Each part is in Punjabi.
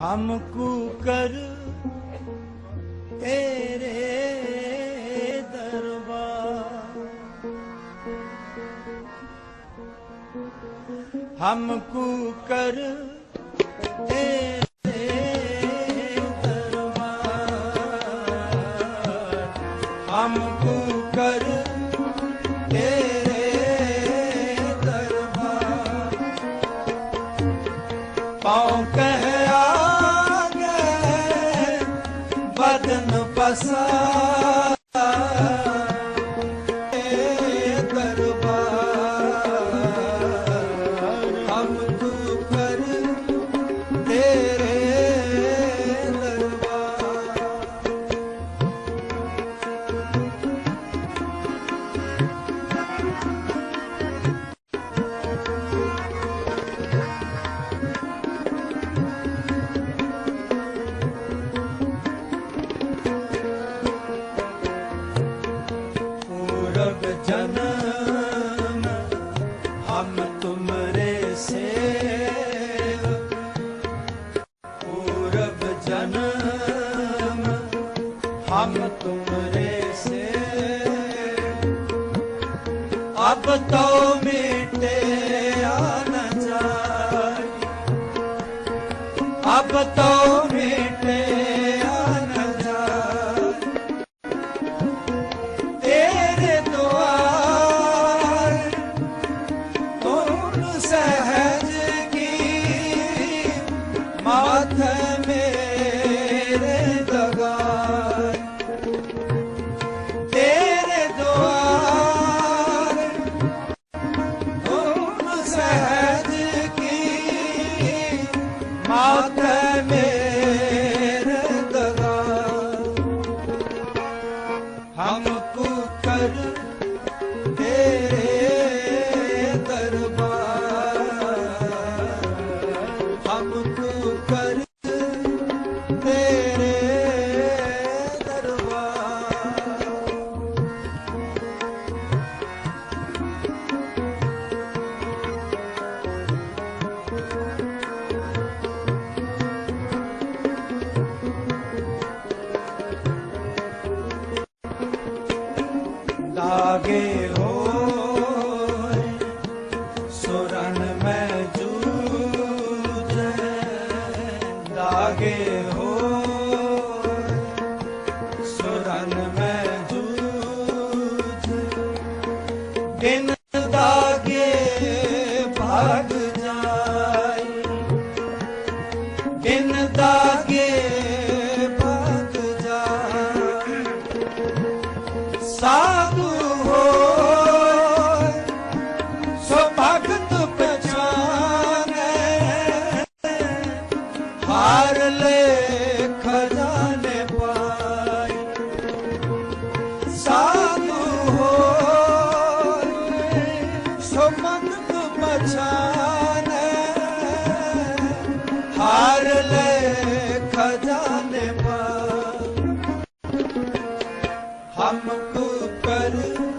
हमको कर तेरे दरबार हमको कर तेरे no pasar. कब जन्म हम तुमरे से पूरब जन्म हम तुमरे से अब तो मिटे आ न जाए अब तो मिटे said ਲਾਗੇ ਹੋਏ ਮੈਂ ਜੂਝੇ ਲਾਗੇ ਹੋ ਹਮ ਤੂ ਕਰ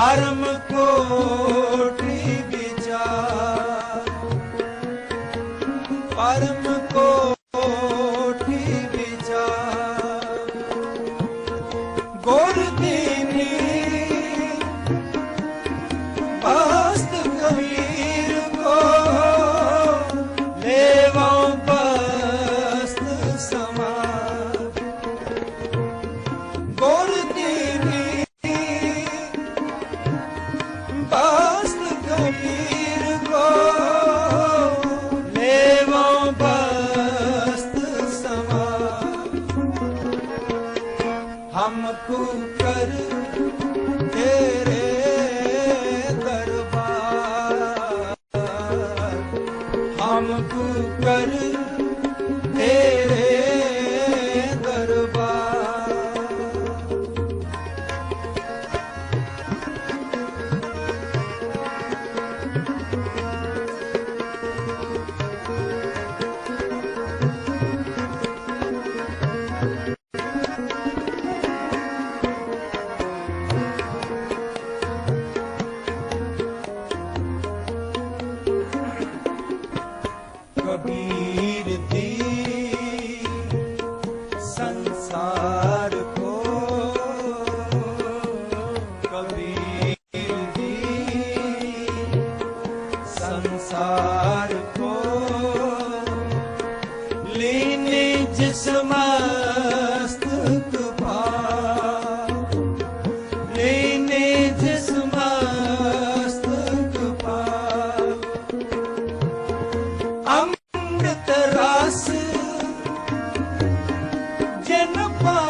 ਪਰਮ ਕੋ ਨਾਮ ਤੂੰ ਕਰ ਤੇ amrit ras jan pa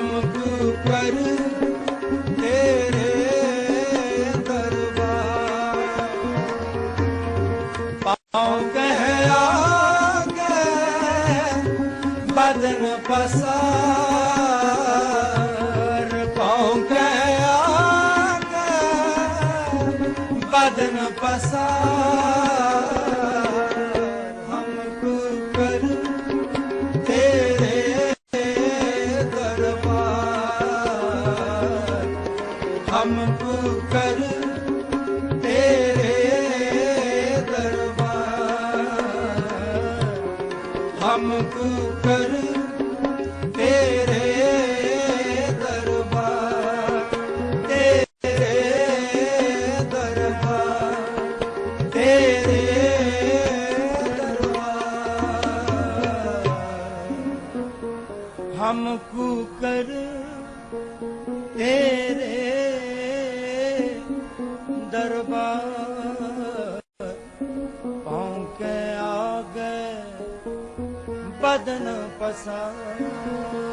ਨਾਮ ਉਪਰ ਤੇਰੇ ਦਰਬਾਰ ਪਾਉ ਕਹਿ ਆਗੇ ਬਦਨ ਪਸਾਰ ਪਾਉ ਕਹਿ ਆਗੇ ਬਦਨ ਪਸਾਰ ਹਮ ਪੁਕਰ ਤੇਰੇ ਦਰਬਾਰ। ਹਮ ਪੁਕਰ ਤੇਰੇ ਦਰਬਾਰ। ਤੇਰੇ ਦਰਬਾਰ। ਤੇਰੇ ਦਰਬਾਰ। ਹਮ ਪੁਕਰ ਦਰਬਾਰ ਬਦਨ ਪਸਾਰ।